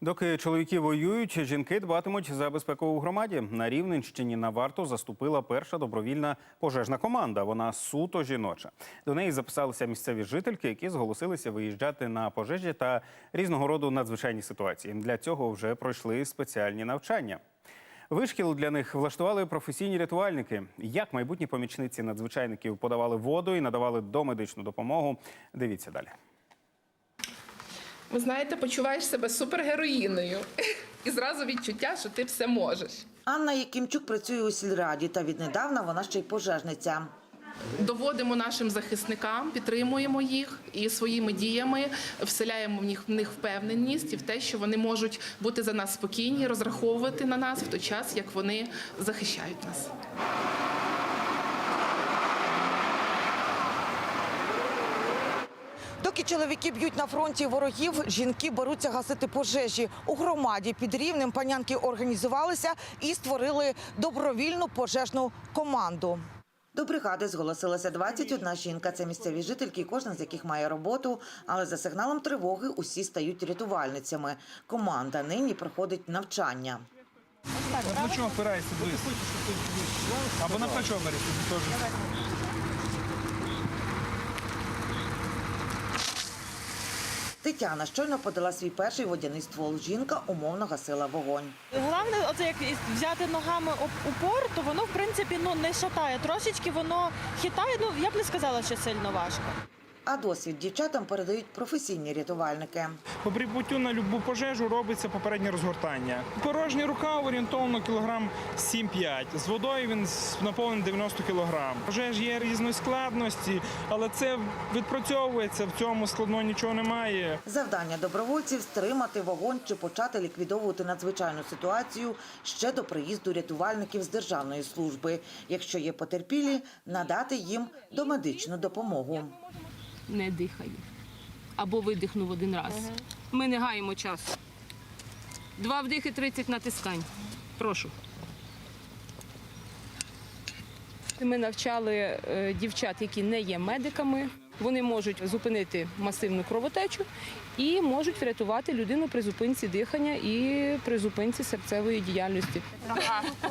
Доки чоловіки воюють, жінки дбатимуть за безпеку у громаді. На Рівненщині на варту заступила перша добровільна пожежна команда. Вона суто жіноча. До неї записалися місцеві жительки, які зголосилися виїжджати на пожежі та різного роду надзвичайні ситуації. Для цього вже пройшли спеціальні навчання. Вишкіл для них влаштували професійні рятувальники. Як майбутні помічниці надзвичайників подавали воду і надавали домедичну допомогу. Дивіться далі. Ви знаєте, почуваєш себе супергероїною. І зразу відчуття, що ти все можеш. Анна Якимчук працює у сільраді, та віднедавна вона ще й пожежниця. Доводимо нашим захисникам, підтримуємо їх і своїми діями вселяємо в них, в них впевненість і в те, що вони можуть бути за нас спокійні, розраховувати на нас в той час, як вони захищають нас. Доки чоловіки б'ють на фронті ворогів, жінки беруться гасити пожежі. У громаді під рівнем панянки організувалися і створили добровільну пожежну команду. До бригади зголосилася 21 жінка. Це місцеві жительки, кожна з яких має роботу. Але за сигналом тривоги усі стають рятувальницями. Команда нині проходить навчання. На плечо опирайся, дивись. Або на плечо бери, теж. Тетяна щойно подала свій перший водяний ствол. Жінка умовно гасила вогонь. Головне, оце як взяти ногами упор, то воно в принципі ну не шатає. Трошечки воно хитає. Ну я б не сказала, що сильно важко. А досвід дівчатам передають професійні рятувальники. По прибуттю на любу пожежу робиться попереднє розгортання. Порожня рука орієнтовно кілограм 7-5. З водою він наповнений 90 кілограм. Пожеж є різної складності, але це відпрацьовується. В цьому складного нічого немає. Завдання добровольців стримати вогонь чи почати ліквідовувати надзвичайну ситуацію ще до приїзду рятувальників з державної служби. Якщо є потерпілі, надати їм домедичну допомогу. Не дихає. Або видихнув один раз. Ми не гаємо час. Два вдихи, 30 натискань. Прошу. Ми навчали е, дівчат, які не є медиками. Вони можуть зупинити масивну кровотечу і можуть врятувати людину при зупинці дихання і при зупинці серцевої діяльності.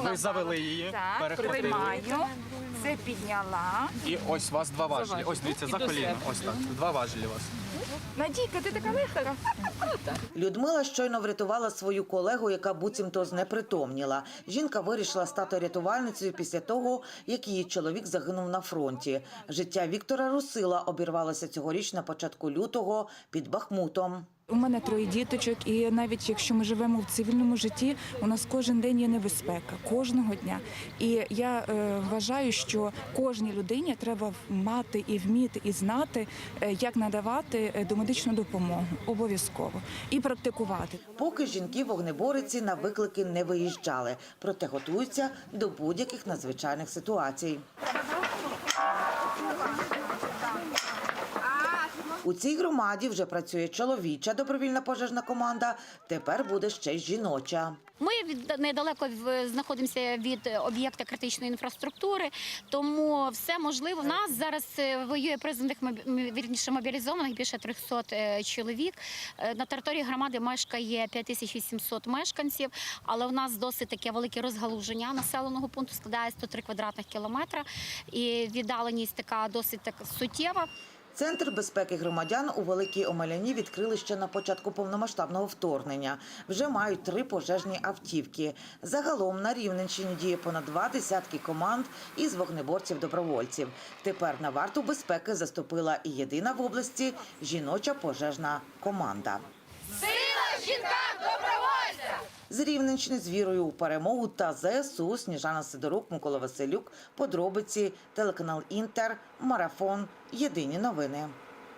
Ви завели її, перехопили. Це підняла. І ось у вас два важелі. Ось дивіться, за коліно. Ось так. Два важелі у вас. Надійка, ти така легка. Людмила щойно врятувала свою колегу, яка буцімто знепритомніла. Жінка вирішила стати рятувальницею після того, як її чоловік загинув на фронті. Життя Віктора Русила обірвалося цьогоріч на початку лютого під Бахмутом. У мене троє діточок, і навіть якщо ми живемо в цивільному житті, у нас кожен день є небезпека, кожного дня. І я е, вважаю, що кожній людині треба мати і вміти, і знати, е, як надавати е, домедичну допомогу обов'язково і практикувати. Поки жінки вогнебориці на виклики не виїжджали, проте готуються до будь-яких надзвичайних ситуацій. У цій громаді вже працює чоловіча добровільна пожежна команда. Тепер буде ще й жіноча. Ми недалеко знаходимося від об'єкта критичної інфраструктури, тому все можливо. У нас зараз е, воює призваних вірніше мобілізованих більше 300 е, чоловік. Е, На території громади мешкає 5800 мешканців, але у нас досить таке велике розгалуження населеного пункту складає 103 квадратних кілометра, і віддаленість така досить так суттєва. Центр безпеки громадян у Великій Омеляні відкрили ще на початку повномасштабного вторгнення. Вже мають три пожежні автівки. Загалом на Рівненщині діє понад два десятки команд із вогнеборців-добровольців. Тепер на варту безпеки заступила і єдина в області жіноча пожежна команда. З Рівненщини з вірою у перемогу та ЗСУ Сніжана Сидорук, Микола Василюк, подробиці, телеканал Інтер, Марафон. Єдині новини.